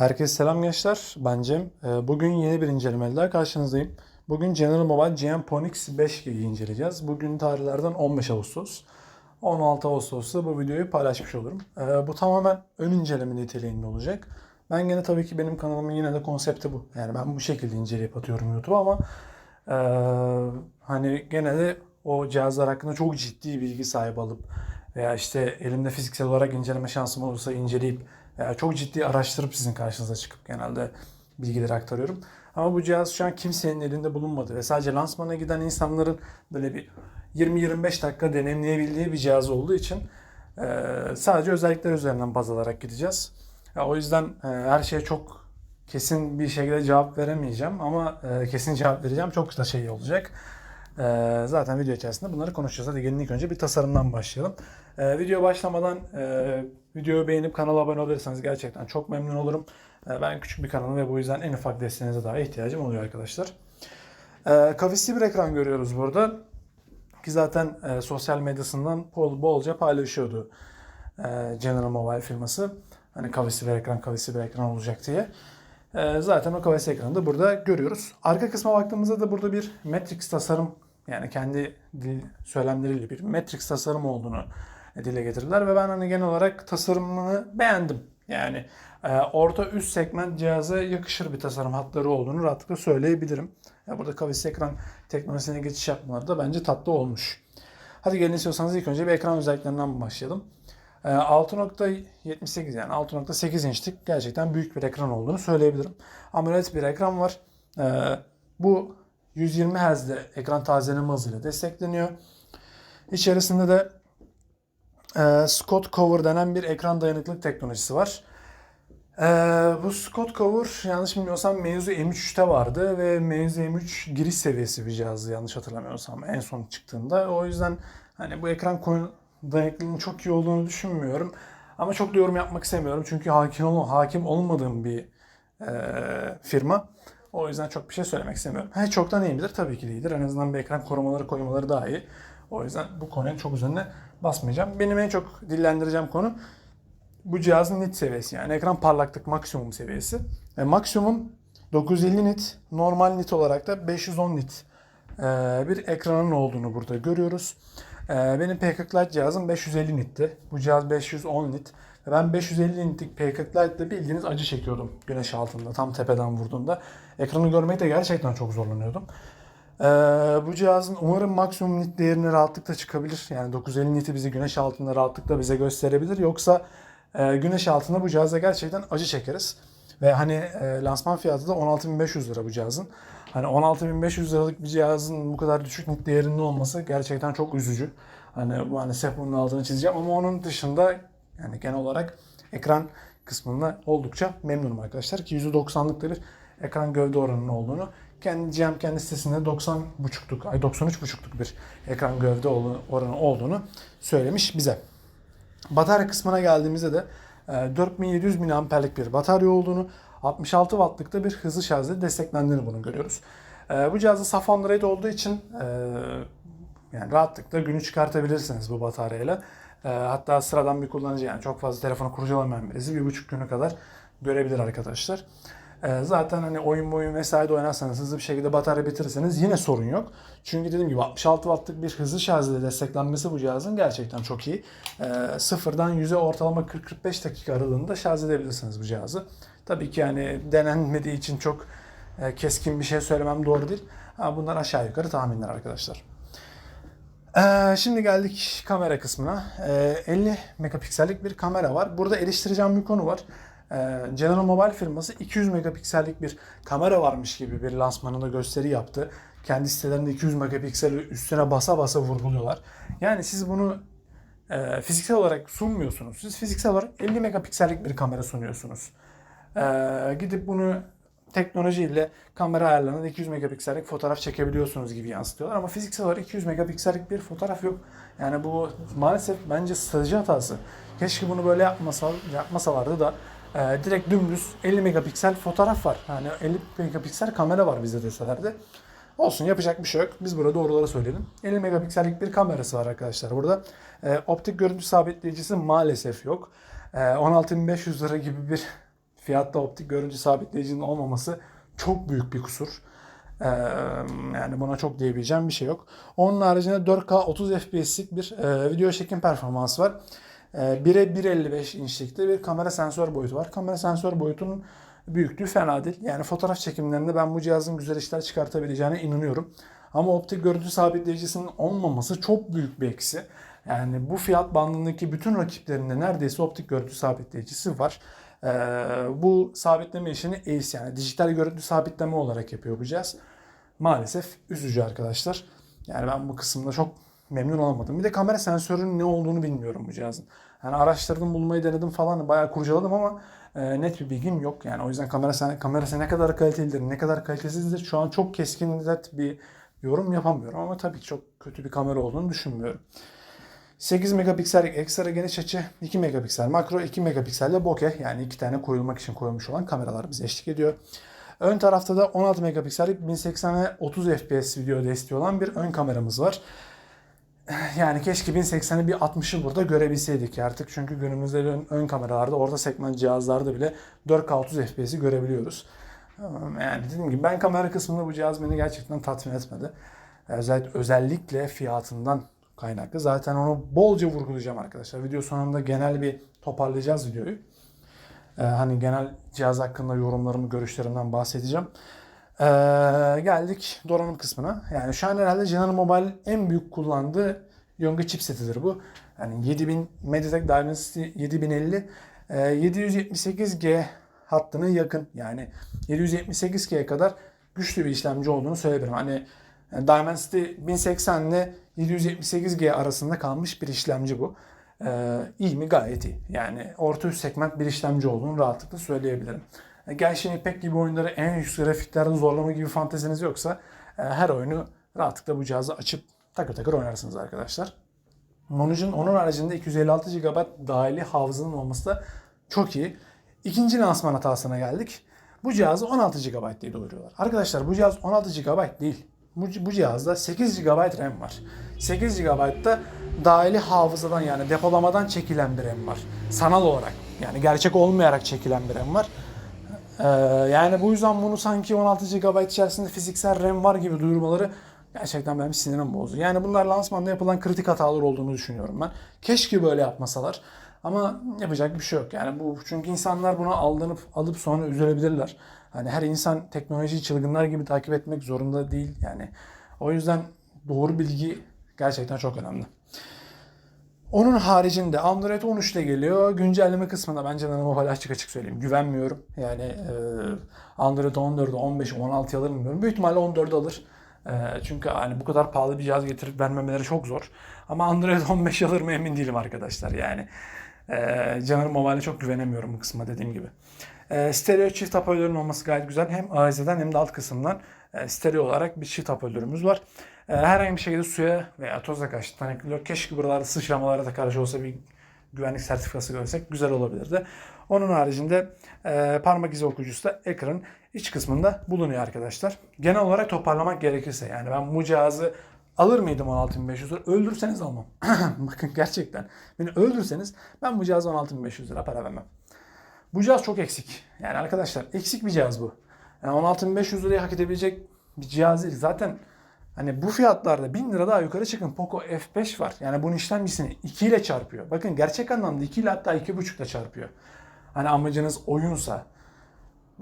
Herkese selam gençler. Ben Cem. Ee, Bugün yeni bir incelemeyle daha karşınızdayım. Bugün General Mobile GM Ponix 5G'yi inceleyeceğiz. Bugün tarihlerden 15 Ağustos. 16 Ağustos'ta bu videoyu paylaşmış olurum. Ee, Bu tamamen ön inceleme niteliğinde olacak. Ben gene tabii ki benim kanalımın yine de konsepti bu. Yani ben bu şekilde inceleyip atıyorum YouTube'a ama ee, hani gene de o cihazlar hakkında çok ciddi bilgi sahibi alıp veya işte elimde fiziksel olarak inceleme şansım olursa inceleyip çok ciddi araştırıp sizin karşınıza çıkıp genelde bilgileri aktarıyorum. Ama bu cihaz şu an kimsenin elinde bulunmadı ve sadece lansmana giden insanların böyle bir 20-25 dakika deneyimleyebildiği bir cihaz olduğu için e, sadece özellikler üzerinden baz alarak gideceğiz. O yüzden e, her şeye çok kesin bir şekilde cevap veremeyeceğim ama e, kesin cevap vereceğim. Çok da şey olacak. E, zaten video içerisinde bunları konuşacağız. Hadi gelin ilk önce bir tasarımdan başlayalım. E, video başlamadan e, videoyu beğenip kanala abone olursanız gerçekten çok memnun olurum. E, ben küçük bir kanalım ve bu yüzden en ufak desteğinize daha ihtiyacım oluyor arkadaşlar. E, kavisli bir ekran görüyoruz burada. Ki zaten e, sosyal medyasından bol, bolca paylaşıyordu e, General Mobile firması. Hani kavisli bir ekran, kavisli bir ekran olacak diye. E, zaten o kavisli ekranı da burada görüyoruz. Arka kısma baktığımızda da burada bir Matrix tasarım yani kendi dil söylemleriyle bir Matrix tasarım olduğunu dile getirdiler ve ben hani genel olarak tasarımını beğendim. Yani e, orta üst segment cihaza yakışır bir tasarım hatları olduğunu rahatlıkla söyleyebilirim. Ya burada kavisli ekran teknolojisine geçiş yapmaları da bence tatlı olmuş. Hadi gelin istiyorsanız ilk önce bir ekran özelliklerinden başlayalım. E, 6.78 yani 6.8 inçlik gerçekten büyük bir ekran olduğunu söyleyebilirim. AMOLED bir ekran var. E, bu 120 Hz'de ekran tazeleme hızıyla destekleniyor. İçerisinde de e, Scott Cover denen bir ekran dayanıklılık teknolojisi var. E, bu Scott Cover yanlış bilmiyorsam Meizu M3'te vardı ve Meizu M3 giriş seviyesi bir cihazdı yanlış hatırlamıyorsam en son çıktığında. O yüzden hani bu ekran dayanıklılığının çok iyi olduğunu düşünmüyorum. Ama çok da yorum yapmak istemiyorum çünkü hakim, ol- hakim olmadığım bir e, firma. O yüzden çok bir şey söylemek istemiyorum. He çoktan iyi midir? Tabii ki de iyidir. En azından bir ekran korumaları koymaları daha iyi. O yüzden bu konuya çok üzerine basmayacağım. Benim en çok dillendireceğim konu bu cihazın nit seviyesi. Yani ekran parlaklık maksimum seviyesi. E, maksimum 950 nit, normal nit olarak da 510 nit e, bir ekranın olduğunu burada görüyoruz. E, benim P40 Lite cihazım 550 nitti. Bu cihaz 510 nit. Ben 550 nitlik P40 Lite'de bildiğiniz acı çekiyordum güneş altında tam tepeden vurduğunda. Ekranı görmekte gerçekten çok zorlanıyordum. Ee, bu cihazın umarım maksimum nit değerini rahatlıkla çıkabilir. Yani 950 niti bizi güneş altında rahatlıkla bize gösterebilir. Yoksa e, güneş altında bu cihazda gerçekten acı çekeriz. Ve hani e, lansman fiyatı da 16.500 lira bu cihazın. Hani 16.500 liralık bir cihazın bu kadar düşük nit değerinin olması gerçekten çok üzücü. Hani maalesef bunun altını çizeceğim ama onun dışında yani genel olarak ekran kısmında oldukça memnunum arkadaşlar ki %90'lık da bir ekran gövde oranının olduğunu kendi GM kendi sitesinde 90.5'luk ay 93.5'luk bir ekran gövde oranı olduğunu söylemiş bize. Batarya kısmına geldiğimizde de e, 4700 mAh'lik bir batarya olduğunu, 66 wattlık da bir hızlı şarjla desteklendiğini bunu görüyoruz. E, Bu cihazda saf Android olduğu için e, yani rahatlıkla günü çıkartabilirsiniz bu bataryayla. E, Hatta sıradan bir kullanıcı yani çok fazla telefonu kurcalamayan birisi bir buçuk günü kadar görebilir arkadaşlar. E, Zaten hani oyun boyun vesaire de oynarsanız hızlı bir şekilde batarya bitirirseniz yine sorun yok. Çünkü dediğim gibi 66 wattlık bir hızlı şarjla desteklenmesi bu cihazın gerçekten çok iyi. E, sıfırdan 100'e ortalama 40-45 dakika aralığında şarj edebilirsiniz bu cihazı. Tabii ki yani denenmediği için çok e, keskin bir şey söylemem doğru değil. Ama bunlar aşağı yukarı tahminler arkadaşlar. Ee, şimdi geldik kamera kısmına. Ee, 50 megapiksellik bir kamera var. Burada eleştireceğim bir konu var. Ee, General Mobile firması 200 megapiksellik bir kamera varmış gibi bir lansmanında gösteri yaptı. Kendi sitelerinde 200 megapiksel üstüne basa basa vurguluyorlar. Yani siz bunu e, fiziksel olarak sunmuyorsunuz. Siz fiziksel olarak 50 megapiksellik bir kamera sunuyorsunuz. Ee, gidip bunu teknolojiyle kamera ayarlarında 200 megapiksellik fotoğraf çekebiliyorsunuz gibi yansıtıyorlar ama fiziksel olarak 200 megapiksellik bir fotoğraf yok. Yani bu maalesef bence strateji hatası. Keşke bunu böyle yapmasa, yapmasalardı da e, direkt dümdüz 50 megapiksel fotoğraf var. Yani 50 megapiksel kamera var bizde deselerdi. Olsun yapacak bir şey yok. Biz burada doğruları söyleyelim. 50 megapiksellik bir kamerası var arkadaşlar burada. E, optik görüntü sabitleyicisi maalesef yok. E, 16.500 lira gibi bir fiyatta optik görüntü sabitleyicinin olmaması çok büyük bir kusur. Ee, yani buna çok diyebileceğim bir şey yok. Onun haricinde 4K 30 FPS'lik bir e, video çekim performansı var. E, 1'e 1.55 inçlikte bir kamera sensör boyutu var. Kamera sensör boyutunun büyüklüğü fena değil. Yani fotoğraf çekimlerinde ben bu cihazın güzel işler çıkartabileceğine inanıyorum. Ama optik görüntü sabitleyicisinin olmaması çok büyük bir eksi. Yani bu fiyat bandındaki bütün rakiplerinde neredeyse optik görüntü sabitleyicisi var. Ee, bu sabitleme işini Ace yani dijital görüntü sabitleme olarak yapıyor bu cihaz. Maalesef üzücü arkadaşlar. Yani ben bu kısımda çok memnun olamadım. Bir de kamera sensörünün ne olduğunu bilmiyorum bu cihazın. Yani araştırdım, bulmayı denedim falan bayağı kurcaladım ama e, net bir bilgim yok. Yani o yüzden kamera kamerası ne kadar kalitelidir, ne kadar kalitesizdir şu an çok keskin net bir yorum yapamıyorum ama tabii ki çok kötü bir kamera olduğunu düşünmüyorum. 8 megapiksellik ekstra geniş açı, 2 megapiksel makro, 2 megapiksel bokeh yani iki tane koyulmak için koyulmuş olan kameralar bize eşlik ediyor. Ön tarafta da 16 megapiksellik 1080 ve 30 fps video desteği olan bir ön kameramız var. Yani keşke 1080'i bir 60'ı burada görebilseydik artık. Çünkü günümüzde ön, ön kameralarda, orta segment cihazlarda bile 4K 30 FPS'i görebiliyoruz. Yani dediğim gibi ben kamera kısmında bu cihaz beni gerçekten tatmin etmedi. Özellikle, özellikle fiyatından kaynaklı. Zaten onu bolca vurgulayacağım arkadaşlar. Video sonunda genel bir toparlayacağız videoyu. Ee, hani genel cihaz hakkında yorumlarımı, görüşlerimden bahsedeceğim. Ee, geldik donanım kısmına. Yani şu an herhalde General Mobile en büyük kullandığı Yonga chipsetidir bu. Yani 7000 MediaTek Dimensity 7050 e, 778G hattına yakın. Yani 778G'ye kadar güçlü bir işlemci olduğunu söyleyebilirim. Hani Dimensity 1080 ile 778G arasında kalmış bir işlemci bu. Ee, iyi mi? Gayet iyi. Yani orta üst segment bir işlemci olduğunu rahatlıkla söyleyebilirim. E, Genshin Impact gibi oyunları en yüksek grafiklerde zorlama gibi fanteziniz yoksa e, her oyunu rahatlıkla bu cihazı açıp takır takır oynarsınız arkadaşlar. Monuc'un onun haricinde 256 GB dahili hafızanın olması da çok iyi. İkinci lansman hatasına geldik. Bu cihazı 16 GB diye duyuruyorlar. Arkadaşlar bu cihaz 16 GB değil. Bu, bu cihazda 8 GB RAM var. 8 GB da dahili hafızadan yani depolamadan çekilen bir RAM var. Sanal olarak yani gerçek olmayarak çekilen bir RAM var. Ee, yani bu yüzden bunu sanki 16 GB içerisinde fiziksel RAM var gibi duyurmaları gerçekten benim sinirim bozdu. Yani bunlar lansmanda yapılan kritik hatalar olduğunu düşünüyorum ben. Keşke böyle yapmasalar. Ama yapacak bir şey yok. Yani bu çünkü insanlar buna aldanıp alıp sonra üzülebilirler. Hani her insan teknolojiyi çılgınlar gibi takip etmek zorunda değil. Yani o yüzden doğru bilgi gerçekten çok önemli. Onun haricinde Android 13 ile geliyor. Güncelleme kısmında bence ben Mobile açık açık söyleyeyim. Güvenmiyorum. Yani e, Android 14'ü, 15'i, 16'yı alır mı bilmiyorum. Büyük ihtimalle 14'ü alır. E, çünkü hani bu kadar pahalı bir cihaz getirip vermemeleri çok zor. Ama Android 15 alır mı emin değilim arkadaşlar. Yani e, General Mobile'e çok güvenemiyorum bu kısma dediğim gibi. E, stereo çift hoparlörün olması gayet güzel. Hem AEZ'den hem de alt kısımdan e, stereo olarak bir çift hoparlörümüz var. E, herhangi bir şekilde suya veya toza karşı tanıklık. Keşke buralarda sıçramalara da karşı olsa bir güvenlik sertifikası görsek güzel olabilirdi. Onun haricinde e, parmak izi okuyucusu da ekranın iç kısmında bulunuyor arkadaşlar. Genel olarak toparlamak gerekirse yani ben bu cihazı alır mıydım 16.500 lira? Öldürseniz almam. Bakın gerçekten beni öldürseniz ben bu cihaza 16.500 lira para vermem. Bu cihaz çok eksik. Yani arkadaşlar eksik bir cihaz bu. Yani 16.500 liraya hak edebilecek bir cihaz değil. Zaten hani bu fiyatlarda 1000 lira daha yukarı çıkın Poco F5 var. Yani bunun işlemcisini 2 ile çarpıyor. Bakın gerçek anlamda 2 ile hatta 2.5 ile çarpıyor. Hani amacınız oyunsa.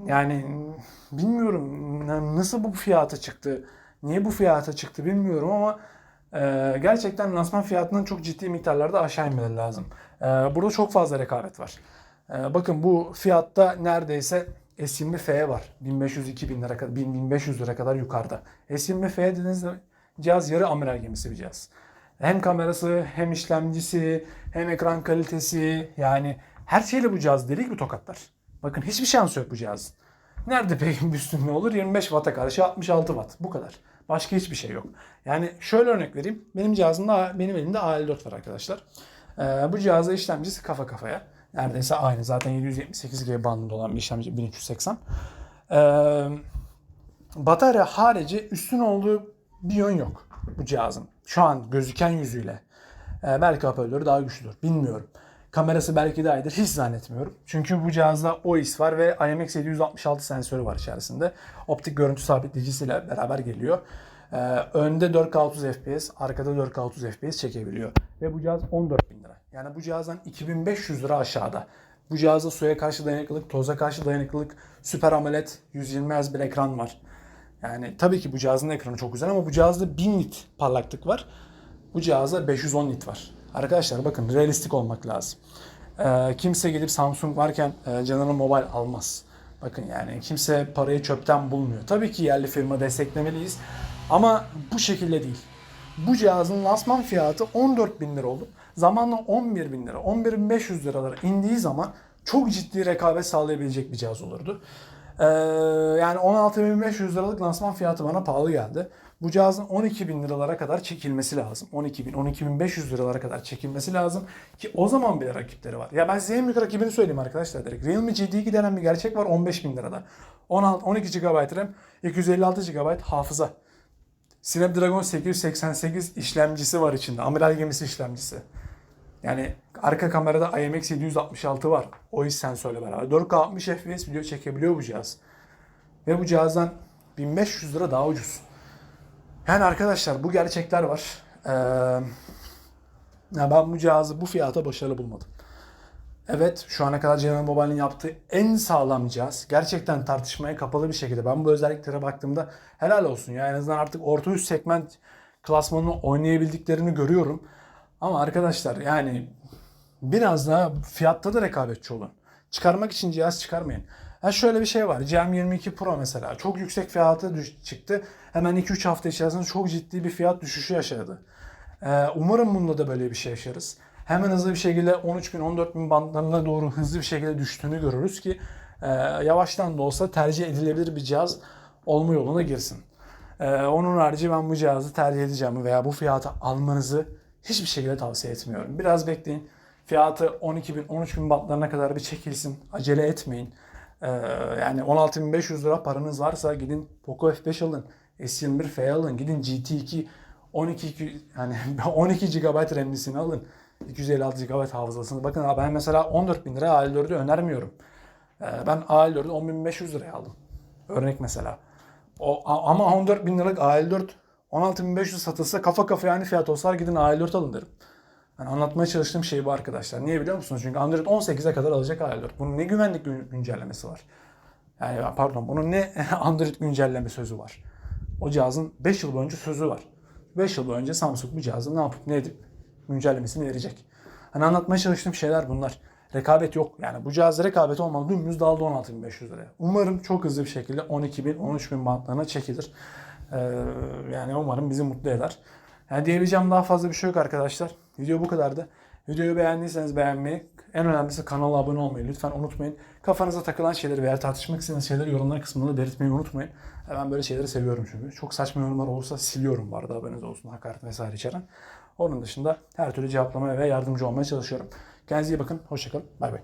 Yani bilmiyorum nasıl bu fiyata çıktı. Niye bu fiyata çıktı bilmiyorum ama e, gerçekten lansman fiyatının çok ciddi miktarlarda aşağı inmeleri lazım. E, burada çok fazla rekabet var. E, bakın bu fiyatta neredeyse S20F var. 1500-2000 lira kadar, 1500 lira kadar yukarıda. S20F dediğiniz cihaz yarı amiral gemisi bir cihaz. Hem kamerası, hem işlemcisi, hem ekran kalitesi yani her şeyle bu cihaz deli gibi tokatlar. Bakın hiçbir şansı yok bu cihazın. Nerede peki bir üstünlüğü olur? 25 Watt'a karşı 66 Watt. Bu kadar. Başka hiçbir şey yok. Yani şöyle örnek vereyim. Benim cihazımda benim elimde AL4 var arkadaşlar. Ee, bu cihazda işlemcisi kafa kafaya. Neredeyse aynı. Zaten 778G bandında olan bir işlemci 1380. Ee, batarya harici üstün olduğu bir yön yok bu cihazın. Şu an gözüken yüzüyle. Ee, belki hoparlörü daha güçlüdür. Bilmiyorum. Kamerası belki daha iyidir. Hiç zannetmiyorum. Çünkü bu cihazda OIS var ve IMX766 sensörü var içerisinde. Optik görüntü sabitleyicisiyle beraber geliyor. Ee, önde 4K 30 FPS, arkada 4K 30 FPS çekebiliyor. Ve bu cihaz 14 bin lira. Yani bu cihazdan 2500 lira aşağıda. Bu cihazda suya karşı dayanıklılık, toza karşı dayanıklılık, Super AMOLED 120 Hz bir ekran var. Yani tabii ki bu cihazın ekranı çok güzel ama bu cihazda 1000 nit parlaklık var. Bu cihazda 510 nit var. Arkadaşlar bakın realistik olmak lazım. Ee, kimse gidip Samsung varken e, General Mobile almaz. Bakın yani kimse parayı çöpten bulmuyor. Tabii ki yerli firma desteklemeliyiz ama bu şekilde değil. Bu cihazın lansman fiyatı 14 bin lira olup zamanla 11 bin lira, 11.500 liralara indiği zaman çok ciddi rekabet sağlayabilecek bir cihaz olurdu. Ee, yani 16.500 liralık lansman fiyatı bana pahalı geldi. Bu cihazın 12 bin liralara kadar çekilmesi lazım. 12 bin, 12.500 liralara kadar çekilmesi lazım ki o zaman bile rakipleri var. Ya ben size en büyük rakibini söyleyeyim arkadaşlar direkt. Realme GT2 denen bir gerçek var 15 bin lirada. 16, 12 GB RAM, 256 GB hafıza. Snapdragon 888 işlemcisi var içinde. Amiral gemisi işlemcisi. Yani arka kamerada IMX766 var. OIS sensörle beraber. 4K 60 FPS video çekebiliyor bu cihaz. Ve bu cihazdan 1500 lira daha ucuz. Yani arkadaşlar bu gerçekler var. Ee, ben bu cihazı bu fiyata başarılı bulmadım. Evet şu ana kadar General Mobile'in yaptığı en sağlam cihaz. Gerçekten tartışmaya kapalı bir şekilde. Ben bu özelliklere baktığımda helal olsun ya. En azından artık orta üst segment klasmanını oynayabildiklerini görüyorum. Ama arkadaşlar yani biraz daha fiyatta da rekabetçi olun. Çıkarmak için cihaz çıkarmayın. Ha şöyle bir şey var. GM22 Pro mesela çok yüksek fiyatı düş- çıktı. Hemen 2-3 hafta içerisinde çok ciddi bir fiyat düşüşü yaşadı. Ee, umarım bunda da böyle bir şey yaşarız. Hemen hızlı bir şekilde 13 bin 14 bin bandlarına doğru hızlı bir şekilde düştüğünü görürüz ki e, yavaştan da olsa tercih edilebilir bir cihaz olma yoluna girsin. Ee, onun harici ben bu cihazı tercih edeceğimi veya bu fiyata almanızı hiçbir şekilde tavsiye etmiyorum. Biraz bekleyin. Fiyatı 12 bin 13 bin bantlarına kadar bir çekilsin. Acele etmeyin. Ee, yani 16.500 lira paranız varsa gidin Poco F5 alın. S21 F alın. Gidin GT2 12 yani 12 GB RAM'lisini alın. 256 GB hafızasını. Bakın abi ben mesela 14 bin liraya AL4'ü önermiyorum. Ee, ben AL4'ü 10.500 liraya aldım. Örnek mesela. O, ama 14 bin liralık AL4 16.500 satılsa kafa kafaya aynı fiyat olsa gidin AL4 alın derim. Yani anlatmaya çalıştığım şey bu arkadaşlar. Niye biliyor musunuz? Çünkü Android 18'e kadar alacak AL4. Bunun ne güvenlik gün- güncellemesi var? Yani pardon bunun ne Android güncelleme sözü var? O cihazın 5 yıl boyunca sözü var. 5 yıl boyunca Samsung bu cihazı ne yapıp ne edip güncellemesini verecek. Hani anlatmaya çalıştığım şeyler bunlar. Rekabet yok. Yani bu cihaz rekabet olmalı. Dümdüz daldı 16.500 liraya. Umarım çok hızlı bir şekilde 12.000, 13.000 bantlarına çekilir. Ee, yani umarım bizi mutlu eder. Yani diyebileceğim daha fazla bir şey yok arkadaşlar. Video bu kadardı. Videoyu beğendiyseniz beğenmeyi, en önemlisi kanala abone olmayı lütfen unutmayın. Kafanıza takılan şeyleri veya tartışmak istediğiniz şeyleri yorumlar kısmında belirtmeyi unutmayın. Ben böyle şeyleri seviyorum çünkü. Çok saçma yorumlar olursa siliyorum bu arada haberiniz olsun. Hakaret vesaire içeren. Onun dışında her türlü cevaplamaya ve yardımcı olmaya çalışıyorum. Kendinize iyi bakın. Hoşçakalın. Bay bay.